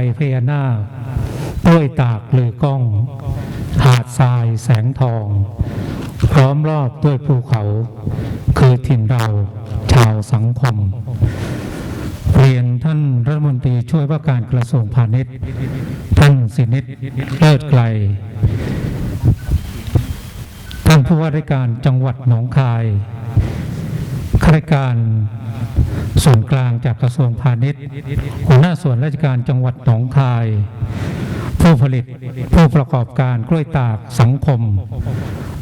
ไฟพญานาคกล้วยตากลือกล้อง หาดทรายแสงทอง พร้อมรอบด้วยภูเขา คือถิ่นเราชาวสังคม เรียนท่านรัฐมนตรีช่วยว่าการกระทรวงพาณิชย์ ท่านสินิตเลิศไกล ท่านผู้ว่าราชการจังหวัดหนองคาย ข้าราชการส่วนกลางจากกระทรวงพาณิชย์ หัวหน้าส่วนราชการจังหวัดหนองคาย ผู้ผลิตผู้ประกอบการกล้วยตากสังคม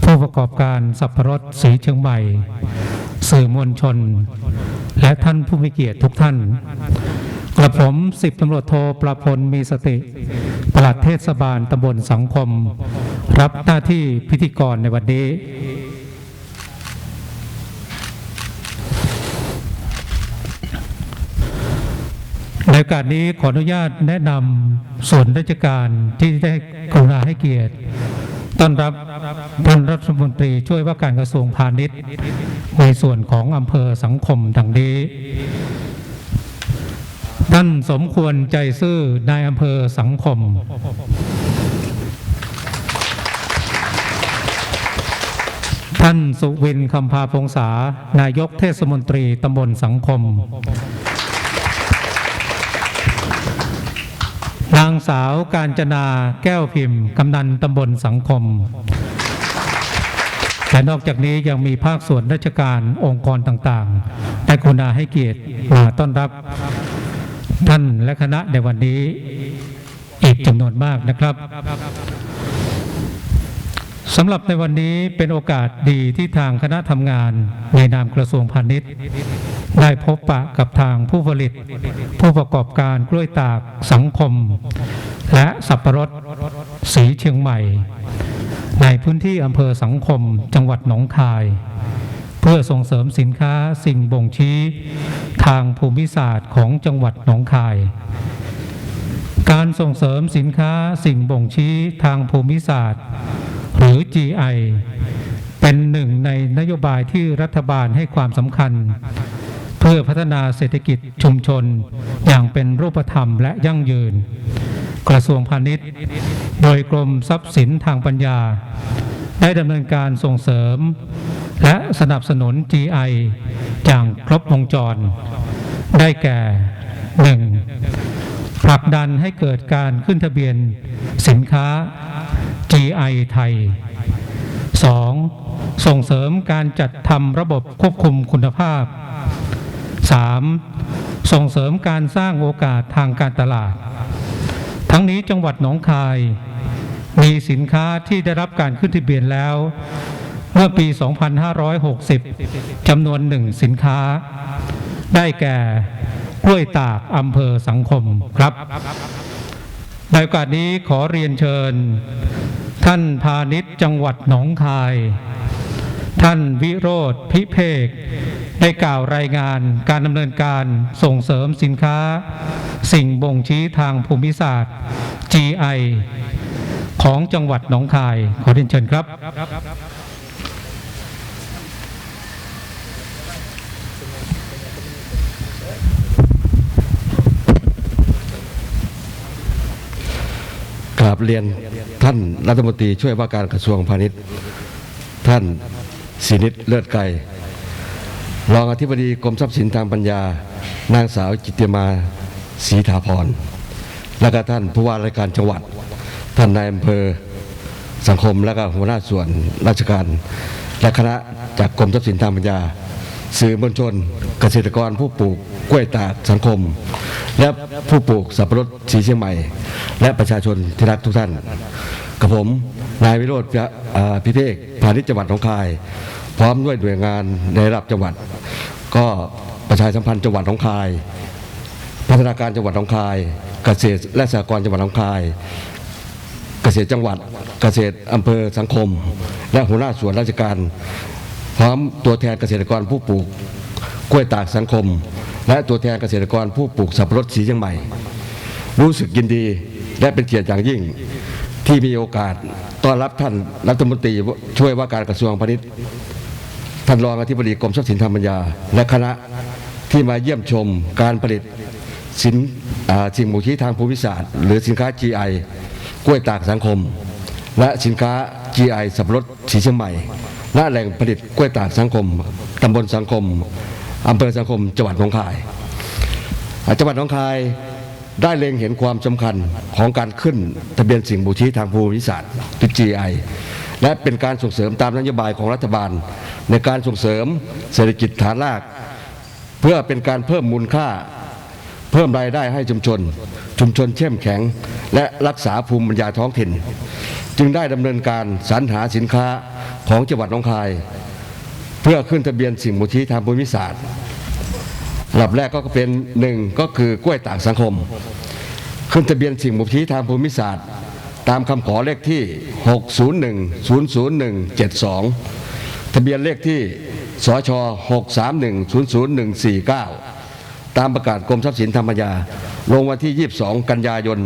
ผู้ประกอบการสับปะรดสีเชียงใหม่ สื่อมวลชน และท่านผู้มีเกียรติทุกท่าน กระผมสิบตำรวจโทประพลมีสติปลัดเทศบาลตำบลสังคม รับหน้าที่พิธีกรในวันนี้ ในโอกาสนี้ขออนุญาตแนะนำส่วนราชการที่ได้กรุณาให้เกียรติ ต้อนรับท่านรัฐมนตรีช่วยว่าการกระทรวงพาณิชย์ ในส่วนของอำเภอสังคมดังนี้ ท่านสมควรใจซื่อนายอำเภอสังคม ท่านสุวินคำพาพงษานายกเทศมนตรีตำบลสังคม นางสาวการจนาแก้วพิมพ์ กำนันตำบลสังคมและนอกจากนี้ยังมีภาคส่วนราชการองค์กรต่างๆได้กรุณาให้เกียรติมาต้อนรับท่านและคณะในวันนี้อีกจำนวนมากนะครับ สำหรับในวันนี้เป็นโอกาสดีที่ทางคณะทำงานในนามกระทรวงพาณิชย์ ได้พบปะกับทางผู้ผลิต ผู้ประกอบการกล้วยตากสังคม และสับปะรดสีเชียงใหม่ ในพื้นที่อำเภอสังคมจังหวัดหนองคาย เพื่อส่งเสริมสินค้าสิ่งบ่งชี้ ทางภูมิศาสตร์ของจังหวัดหนองคาย การส่งเสริมสินค้าสิ่งบ่งชี้ทางภูมิศาสตร์ หรือ GI เป็นหนึ่งในนโยบายที่รัฐบาลให้ความสำคัญ เพื่อพัฒนาเศรษฐกิจชุมชน อย่างเป็นรูปธรรมและยั่งยืน กระทรวงพาณิชย์ โดยกรมทรัพย์สินทางปัญญา ได้ดำเนินการส่งเสริม และสนับสนุน GI อย่างครบวงจร ได้แก่ 1. ผลักดันให้เกิดการขึ้นทะเบียนสินค้า GI ไทย 2. ส่งเสริมการจัดทำระบบควบคุมคุณภาพ 3. ส่งเสริมการสร้างโอกาสทางการตลาด ทั้งนี้จังหวัดหนองคาย มีสินค้าที่ได้รับการขึ้นทะเบียนแล้ว เมื่อปี 2560 จำนวนหนึ่งสินค้า ได้แก่กล้วยตากอำเภอสังคมครับในโอกาสนี้ขอเรียนเชิญ ท่านพาณิชย์จังหวัดหนองคาย ท่านวิโรธพิเพกได้กล่าวรายงานการดำเนินการส่งเสริมสินค้า สิ่งบ่งชี้ทางภูมิศาสตร์ GI ของจังหวัดหนองคาย ขอเรียนเชิญครับ ก ราบเรียนท่านรัฐมนตรีช่วยว่าการกระทรวงพาณิชย์ ท่านสินิตเลิศไกรรองอธิบดีกรมทรัพย์สินทางปัญญา นางสาวจิตติมาศรีถาพร และก็ท่านผู้ว่าราชการจังหวัด ท่านนายอำเภอสังคมและก็หัวหน้าส่วนราชการ และคณะจากกรมทรัพย์สินทางปัญญา สื่อมวลชน เกษตรกรผู้ปลูกกล้วยตาสังคม และผู้ปลูกสับปะรดสีเชียงใหม่ และประชาชนที่รักทุกท่านกับผมนายวิโรธพิเภกพาณิชย์จังหวัดหนองคาย พร้อมด้วยหน่วยงานในระดับจังหวัด ก็ประชาสัมพันธ์จังหวัดหนองคาย พัฒนาการจังหวัดหนองคาย เกษตรและสหกรณ์จังหวัดหนองคาย เกษตรจังหวัด เกษตรอำเภอสังคม และหัวหน้าส่วนราชการ พร้อมตัวแทนเกษตรกรผู้ปลูกกล้วยตากสังคม และตัวแทนเกษตรกรผู้ปลูกสับปะรดสีเชียงใหม่ รู้สึกยินดีและเป็นเกียรติอย่างยิ่งที่มีโอกาสต้อนรับท่านรัฐมนตรีช่วยว่าการกระทรวงพาณิชย์ท่านรองอธิบดีกรมทรัพย์สินทางปัญญา และคณะที่มาเยี่ยมชมการผลิตสินสิ่งบ่ชี้ทางภูมิศาสตร์ หรือสินค้า GI กล้วยตากสังคม และสินค้า GI สับปะรดสีเชียงใหม่ ณแหล่งผลิตกล้วยตากสังคมตำบลสังคมอำเภอสังคม จังหวัดหนองคาย จังหวัดหนองคายได้เล็งเห็นความสำคัญของการขึ้นทะเบียนสิ่งบ่งชี้ทางภูมิศาสตร์ GI และเป็นการส่งเสริมตามนโยบายของรัฐบาล ในการส่งเสริมเศรษฐกิจฐานราก เพื่อเป็นการเพิ่มมูลค่า เพิ่มรายได้ให้ชุมชน ชุมชนเข้มแข็ง และรักษาภูมิปัญญาท้องถิ่น จึงได้ดำเนินการสรรหาสินค้าของจังหวัดหนองคาย เพื่อขึ้นทะเบียนสิ่งบ่งชี้ทางภูมิศาสตร์ลำดับแรกก็เป็นหนึ่งก็คือกล้วยต่ากสังคม ขึ้นทะเบียนสิ่งบ่งชี้ทางภูมิศาสตร์ ตามคำขอเลขที่ 601-00172 ทะเบียนเลขที่สช631-00149 ตามประกาศกรมทรัพย์สินธรรมยาลงวันที่ 22 กันยายน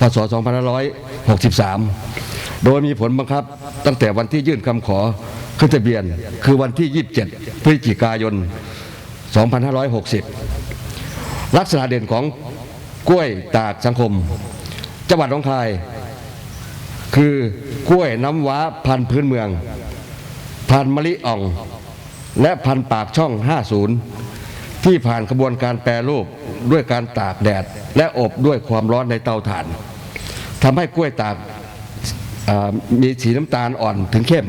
พศ2563 โดยมีผลบังคับตั้งแต่วันที่ยื่นคำขอขึ้นทะเบียนคือวันที่ 27 พฤศจิกายน 2560 ลักษณะเด่นของกล้วยตากสังคม จังหวัดหนองคาย คือกล้วยน้ำว้าพันธุ์พื้นเมือง พันธุ์มะลิอ่อง และพันธุ์ปากช่อง 50 ที่ผ่านกระบวนการแปรรูปด้วยการตากแดด และอบด้วยความร้อนในเตาถ่านทำให้กล้วยตาก มีสีน้ำตาลอ่อนถึงเข้ม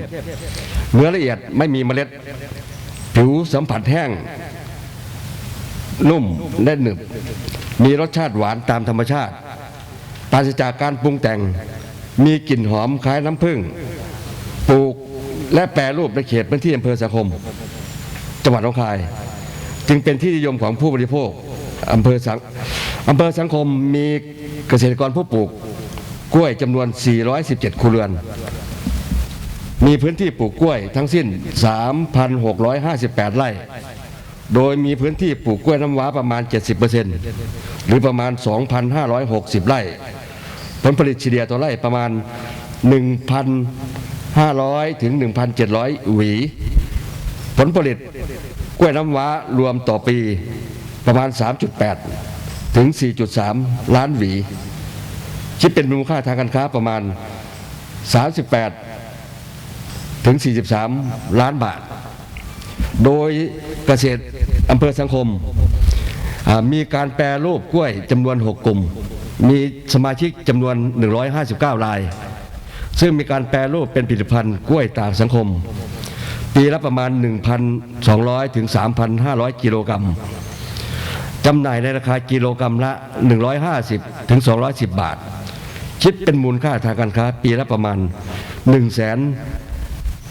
เนื้อละเอียดไม่มีเมล็ด ผิวสัมผัสแห้ง นุ่มและหนึบ มีรสชาติหวานตามธรรมชาติปราศจากการปรุงแต่ง มีกลิ่นหอมคล้ายน้ำผึ้งปลูกและแปรรูปในเขตพื้นที่อำเภอสังคม จังหวัดหนองคาย จึงเป็นที่นิยมของผู้บริโภคอำเภอสังอำเภอสังคมมีเกษตรกรผู้ปลูก กล้วยจำนวน 417ครัวเรือน มีพื้นที่ปลูกกล้วยทั้งสิ้น 3,658 ไร่ โดยมีพื้นที่ปลูกกล้วยน้ำว้าประมาณ 70%หรือประมาณ 2,560 ไร่ ผลผลิตเฉลี่ยต่อไร่ประมาณ 1,500 ถึง 1,700 หวี ผลผลิตกล้วยน้ำว้ารวมต่อปีประมาณ 3.8 ถึง 4.3 ล้านหวี คิดเป็นมูลค่าทางการค้าประมาณ 38 ถึง 43 ล้านบาท โดยเกษตรอำเภอสังคม มีการแปรรูปกล้วยจำนวน 6 กลุ่ม มีสมาชิกจำนวน 159 ราย ซึ่งมีการแปรรูปเป็นผลิตภัณฑ์กล้วยตากสังคม ปีละประมาณ 1,200 ถึง 3,500 กิโลกรัมจำหน่ายในราคากิโลกรัมละ 150 ถึง 210 บาท คิดเป็นมูลค่าทางการค้า ปีละประมาณ1 0 0 0 0 0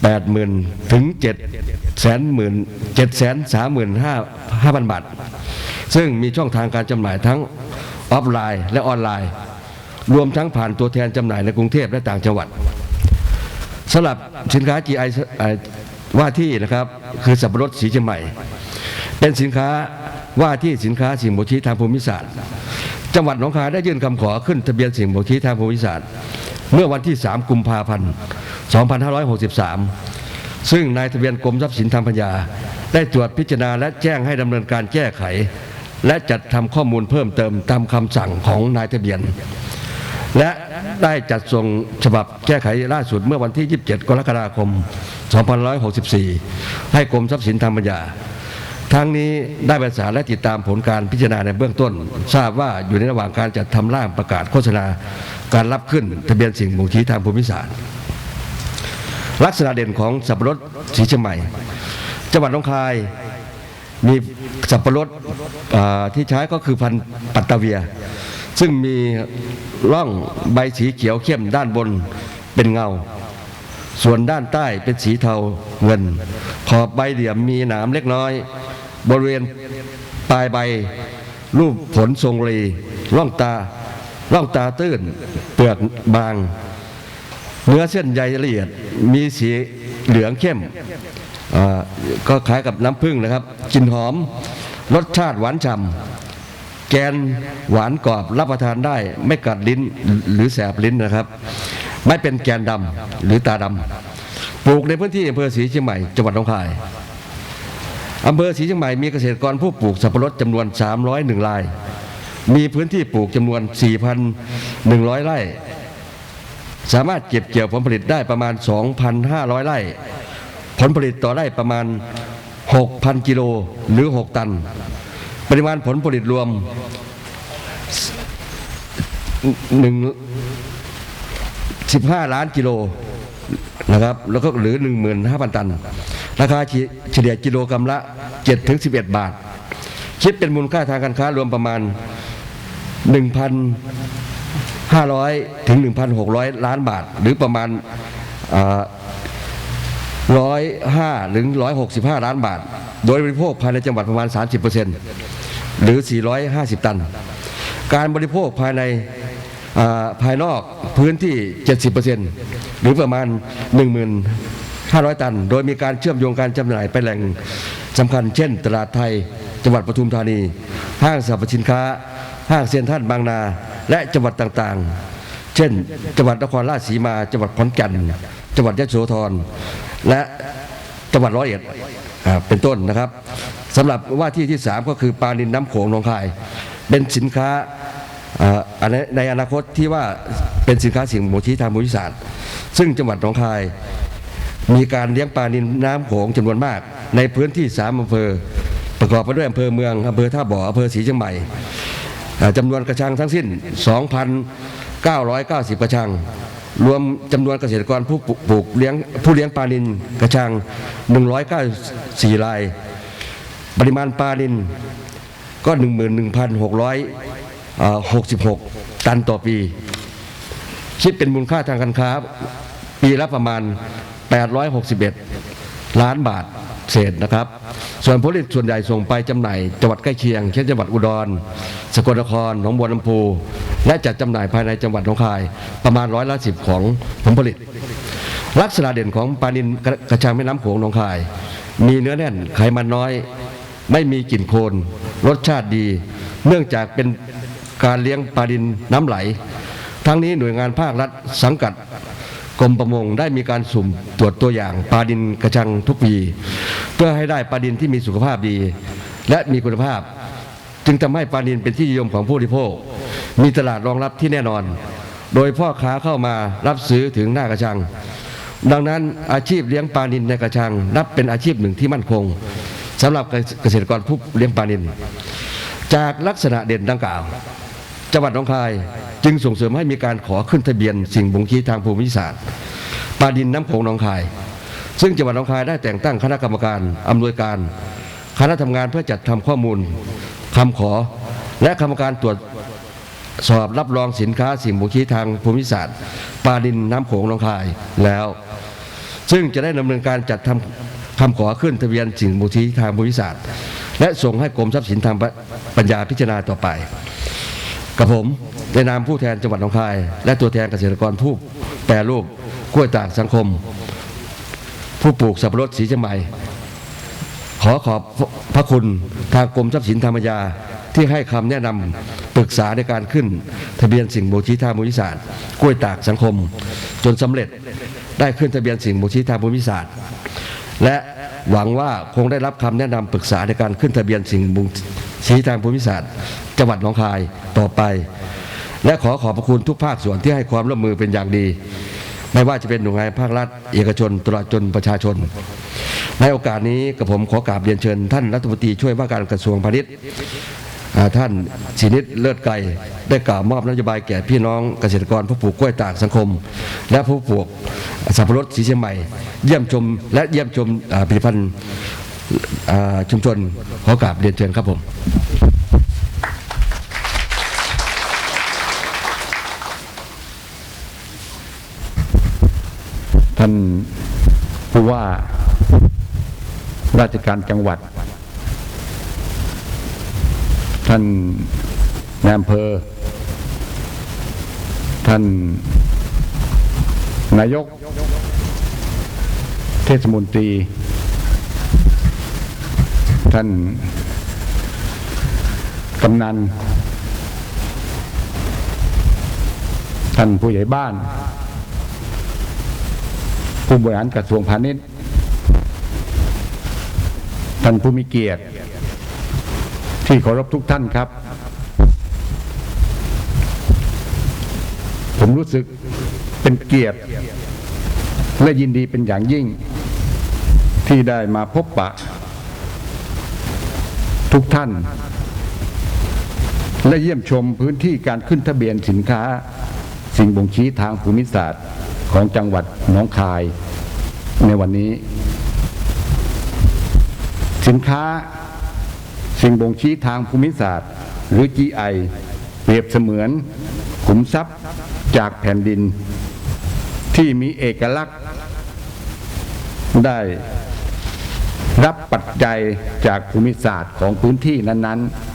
8หมื่นถึง7แสนหมื่น7แสน3หมื่น5 5พันบาท ซึ่งมีช่องทางการจำหน่ายทั้งออฟไลน์และออนไลน์ รวมทั้งผ่านตัวแทนจำหน่ายในกรุงเทพและต่างจังหวัดสำหรับสินค้า GI ว่าที่นะครับคือสับปะรดสีเชียงใหม่ เป็นสินค้าว่าที่สินค้าสิ่งบ่งชี้ทางภูมิศาสตร์ จังหวัดหนองคายได้ยื่นคำขอขึ้นทะเบียนสิ่งบ่งชี้ทางภูมิศาสตร์ เมื่อวันที่ 3 กุมภาพันธ์ 2563 ซึ่งนายทะเบียนกรมทรัพย์สินทางปัญญา ได้ตรวจพิจารณาและแจ้งให้ดำเนินการแก้ไข และจัดทำข้อมูลเพิ่มเติมตามคำสั่งของนายทะเบียน และได้จัดส่งฉบับแก้ไขล่าสุดเมื่อวันที่ 27 กรกฎาคม 2564 ให้กรมทรัพย์สินทางปัญญา ทั้งนี้ได้ประสานและติดตามผลการพิจารณาในเบื้องต้น ทราบว่าอยู่ในระหว่างการจัดทำร่างประกาศโฆษณาการรับขึ้นทะเบียนสิ่งบ่งชี้ทางภูมิศาสตร์ ลักษณะเด่นของสับปะรดสีเชียงใหม่ จังหวัดหนองคายมีสับปะรดที่ใช้ก็คือพันธุ์ปัตตาเวีย ซึ่งมีร่องใบสีเขียวเข้มด้านบนเป็นเงา ส่วนด้านใต้เป็นสีเทาเงิน ขอบใบเหลี่ยมมีหนามเล็กน้อย บริเวณปลายใบ รูปผลทรงรีร่องตาร่องตาตื้น เปลือกบาง เนื้อเส้นใยละเอียดมีสีเหลืองเข้มก็คล้ายกับน้ำผึ้งนะครับกลิ่นหอมรสชาติหวานฉ่ำแกนหวานกรอบรับประทานได้ ไม่กัดลิ้นหรือแสบลิ้นนะครับ ไม่เป็นแกนดำหรือตาดำปลูกในพื้นที่อำเภอศรีเชียงใหม่จังหวัดหนองคาย อำเภอศรีเชียงใหม่มีเกษตรกรผู้ปลูกสับปะรดจำนวน 301ราย มีพื้นที่ปลูกจำนวน 4,100 ไร่ สามารถเก็บเกี่ยวผลผลิตได้ประมาณ 2,500 ไร่ ผลผลิตต่อไร่ประมาณ 6,000 กิโลหรือ 6 ตัน ปริมาณผลผลิตรวมหนึ่ง15 ล้านกิโลนะครับแล้วก็หรือ 15,000 ตัน ราคาเฉลี่ยกิโลกรัมละ 7-11 บาท คิดเป็นมูลค่าทางการค้ารวมประมาณ 1,500 ถึง 1,600 ล้านบาท หรือประมาณร้อยห้า105ถึง165ล้านบาท โดยบริโภคภายในจังหวัดประมาณ 30%หรือ 450 ตัน การบริโภคภายในภายนอกพื้นที่ 70%หรือประมาณ 500 ตัน โดยมีการเชื่อมโยงการจำหน่ายไปแหล่งสำคัญ เช่น ตลาดไทย จังหวัดปทุมธานี ห้างสรรพสินค้า ห้างเซ็นทรัลบางนา และจังหวัดต่างๆ เช่น จังหวัดนครราชสีมา จังหวัดขอนแก่น จังหวัดยะโสธร และจังหวัดร้อยเอ็ดเป็นต้นนะครับสำหรับว่าที่ที่ 3 ก็คือปลานินน้ำโขงหนองคาย เป็นสินค้าในอนาคตที่ว่าเป็นสินค้าสิ่งบ่งชี้ทางภูมิศาสตร์ ซึ่งจังหวัดหนองคาย มีการเลี้ยงปลานินน้ำโขงจำนวนมาก ในพื้นที่สามอำเภอ ประกอบไปด้วยอำเภอเมืองอำเภอท่าบ่ออำเภอศรีเชียงใหม่จำนวนกระชังทั้งสิ้น 2,990 กระชัง รวมจำนวนเกษตรกรผู้ปลูกเลี้ยงผู้เลี้ยงปลานินกระชัง 194ราย ปริมาณปลานินก็ 11,666 ตันต่อปี คิดเป็นมูลค่าทางการค้า ปีละประมาณ 861 ล้านบาทเศษนะครับ ส่วนผลผลิตส่วนใหญ่ส่งไปจำหน่ายจังหวัดใกล้เคียง เช่นจังหวัดอุดร สกลนคร หนองบัวลำพู และจัดจำหน่ายภายในจังหวัดหนองคาย ประมาณร้อยละสิบของผลผลิต ลักษณะเด่นของปลานินกระกระชังแม่น้ำโขงหนองคาย มีเนื้อแน่นไขมันน้อย ไม่มีกลิ่นโคลนรสชาติดี เนื่องจากเป็นการเลี้ยงปลาดินน้ำไหล ทั้งนี้หน่วยงานภาครัฐสังกัด กรมประมงได้มีการสุ่มตรวจตัวอย่างปลาดินกระชังทุกปี เพื่อให้ได้ปลาดินที่มีสุขภาพดี และมีคุณภาพ จึงทำให้ปลาดินเป็นที่นิยมของผู้บริโภค มีตลาดรองรับที่แน่นอน โดยพ่อค้าเข้ามารับซื้อถึงหน้ากระชัง ดังนั้นอาชีพเลี้ยงปลานินในกระชัง นับเป็นอาชีพหนึ่งที่มั่นคงสำหรับเกษตรกรผู้เลี้ยงปลานิน จากลักษณะเด่นดังกล่าว จังหวัดหนองคาย จึงส่งเสริมให้มีการขอขึ้นทะเบียนสิ่งบ่งชี้ทางภูมิศาสตร์ปลาดินน้ำโขงหนองคาย ซึ่งจังหวัดหนองคายได้แต่งตั้งคณะกรรมการอำนวยการ คณะทำงานเพื่อจัดทำข้อมูลคำขอ และกรรมการตรวจสอบรับรองสินค้าสิ่งบ่งชี้ทางภูมิศาสตร์ปลาดินน้ำโขงหนองคายแล้ว ซึ่งจะได้ดำเนินการจัดทำคำขอขึ้นทะเบียนสิ่งบ่งชี้ทางภูมิศาสตร์และส่งให้กรมทรัพย์สินทางปัญญาพิจารณาต่อไป กับผมในนามผู้แทนจังหวัดหนองคาย และตัวแทนเกษตรกรผู้แปรรูปกล้วยตากสังคม ผู้ปลูกสับปะรดสีเชียงใหม่ ขอขอบพระคุณทางกรมทรัพย์สินธรรมยาที่ให้คำแนะนำปรึกษาในการขึ้น ทะเบียนสิ่งบ่งชี้ทางภูมิศาสตร์กล้วยตากสังคม จนสำเร็จได้ขึ้นทะเบียนสิ่งบ่งชี้ทางภูมิศาสตร์ และหวังว่าคงได้รับคำแนะนำปรึกษาในการขึ้นทะเบียนสิ่งบ่ง ชี้ทางภูมิศาสตร์ จังหวัดหนองคายต่อไป และขอขอบพระคุณทุกภาคส่วนที่ให้ความร่วมมือเป็นอย่างดี ไม่ว่าจะเป็นหน่วยงานภาครัฐ เอกชนตลอดจนประชาชน ในโอกาสนี้กับผมขอกราบเรียนเชิญ ท่านรัฐมนตรีช่วยว่าการกระทรวงพาณิชย์ท่านชินิตเลิศไกรได้กล่าวมอบนโยบายแก่พี่น้องเกษตรกรผู้ปลูกกล้วยตากสังคม และผู้ปลูกสับปะรดสีเชียงใหม่ เยี่ยมชมและเยี่ยมชมผลิตภัณฑ์ ชุมชนขอกราบเรียนเชิญครับผมท่านผู้ว่าราชการจังหวัด ท่านนายอำเภอ ท่านนายก เทศมนตรี ท่านกำนัน ท่านผู้ใหญ่บ้าน ผู้บริหารกระทรวงพาณิชย์ ท่านผู้มีเกียรติ ที่เคารพทุกท่านครับ ผมรู้สึกเป็นเกียรติ และยินดีเป็นอย่างยิ่ง ที่ได้มาพบปะ ทุกท่าน และเยี่ยมชมพื้นที่การขึ้นทะเบียนสินค้า สิ่งบ่งชี้ทางภูมิศาสตร์ของจังหวัดหนองคายในวันนี้ สินค้าสิ่งบ่งชี้ทางภูมิศาสตร์ หรือ GI เปรียบเสมือนขุมทรัพย์จากแผ่นดินที่มีเอกลักษณ์ได้ รับปัจจัยจากภูมิศาสตร์ของพื้นที่นั้นๆ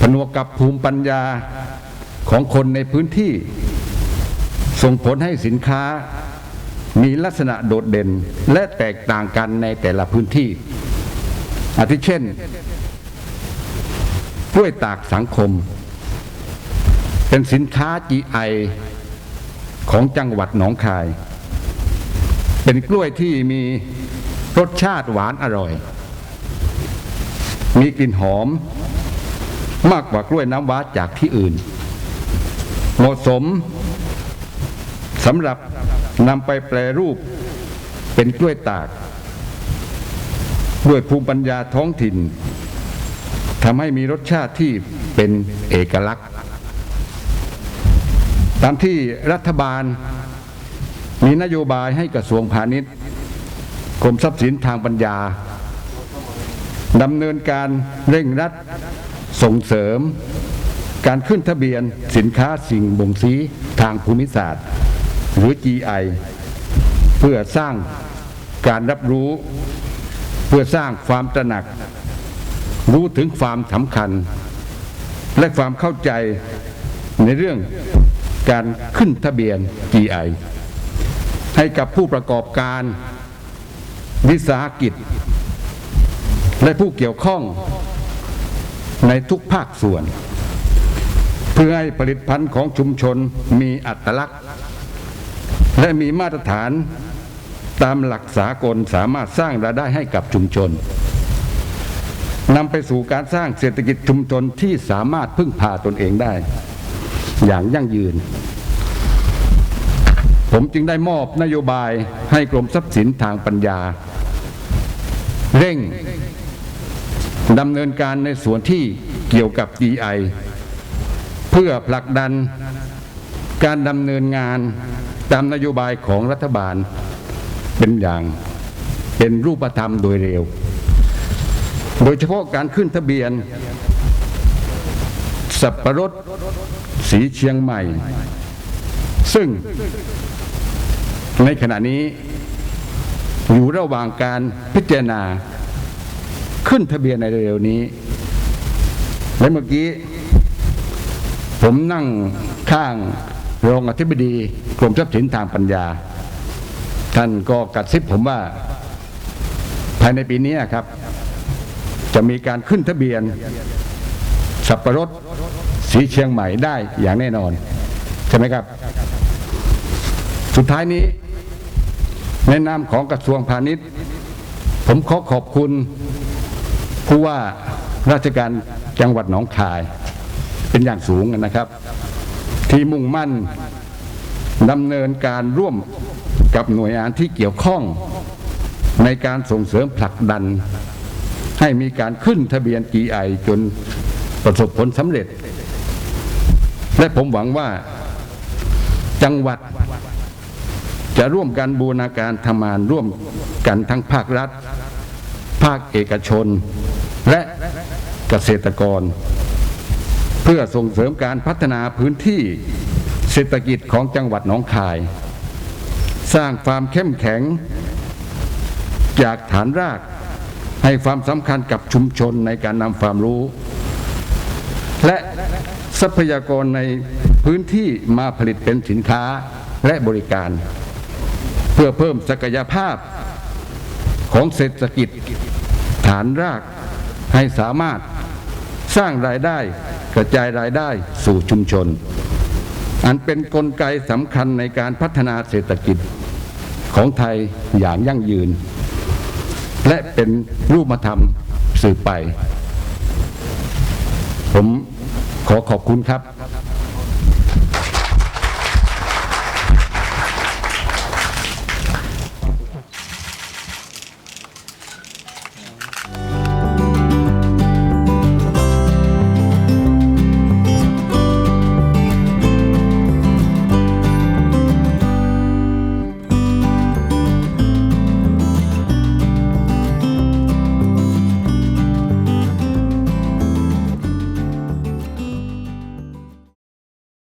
ผนวกกับภูมิปัญญาของคนในพื้นที่ ส่งผลให้สินค้ามีลักษณะโดดเด่นและแตกต่างกันในแต่ละพื้นที่ อาทิเช่นกล้วยตากสังคม เป็นสินค้า GI ของจังหวัดหนองคาย เป็นกล้วยที่มีรสชาติหวานอร่อย มีกลิ่นหอม มากกว่ากล้วยน้ำว้าจากที่อื่น เหมาะสมสำหรับนำไปแปรรูปเป็นกล้วยตาก ด้วยภูมิปัญญาท้องถิ่นทำให้มีรสชาติที่เป็นเอกลักษณ์ ตามที่รัฐบาล มีนโยบายให้กระทรวงพาณิชย์กรมทรัพย์สินทางปัญญาดำเนินการเร่งรัดส่งเสริม การขึ้นทะเบียนสินค้าสิ่งบ่งชี้ทางภูมิศาสตร์ หรือ GI เพื่อสร้างการรับรู้ เพื่อสร้างความตระหนัก รู้ถึงความสำคัญ และความเข้าใจในเรื่องการขึ้นทะเบียน GI ให้กับผู้ประกอบการวิสาหกิจ และผู้เกี่ยวข้องในทุกภาคส่วน เพื่อให้ผลิตภัณฑ์ของชุมชนมีอัตลักษณ์ และมีมาตรฐานตามหลักสากลสามารถสร้างรายได้ให้กับชุมชนนำไปสู่การสร้างเศรษฐกิจชุมชนที่สามารถพึ่งพาตนเองได้ อย่างยั่งยืน ผมจึงได้มอบนโยบายให้กรมทรัพย์สินทางปัญญา เร่งดำเนินการในส่วนที่เกี่ยวกับ DI เพื่อผลักดันการดำเนินงานตามนโยบายของรัฐบาลเป็นอย่างเป็นรูปธรรมโดยเร็ว โดยเฉพาะการขึ้นทะเบียน สับประรดสีเชียงใหม่ ซึ่ง ในขณะนี้ อยู่ระหว่างการพิจารณาขึ้นทะเบียนในเร็วนี้ และเมื่อกี้ ผมนั่งข้างรองอธิบดีกรมทรัพย์สินทางปัญญา ท่านก็กระซิบผมว่าภายในปีนี้ครับ จะมีการขึ้นทะเบียน สับประรดสีเชียงใหม่ได้อย่างแน่นอน ใช่ไหมครับ สุดท้ายนี้ ในนามของกระทรวงพาณิชย์ ผมขอขอบคุณผู้ว่าราชการจังหวัดหนองคาย เป็นอย่างสูงนะครับ ที่มุ่งมั่นดำเนินการร่วมกับหน่วยงานที่เกี่ยวข้องในการส่งเสริมผลักดัน ให้มีการขึ้นทะเบียน GI จนประสบผลสำเร็จ และผมหวังว่าจังหวัด จะร่วมกันบูรณาการทำงานร่วมกันทั้งภาครัฐ ภาคเอกชน และเกษตรกร เพื่อส่งเสริมการพัฒนาพื้นที่เศรษฐกิจของจังหวัดหนองคาย สร้างความเข้มแข็ง จากฐานรากให้ความสำคัญกับชุมชนในการนำความรู้ และทรัพยากรในพื้นที่มาผลิตเป็นสินค้าและบริการ เพื่อเพิ่มศักยภาพของเศรษฐกิจฐานรากให้สามารถสร้างรายได้กระจายรายได้สู่ชุมชน อันเป็นนกลไกสำคัญในการพัฒนาเศรษฐกิจของไทยอย่างยั่งยืน และเป็นรูปธรรมสืบไป ผมขอขอขอบคุณครับ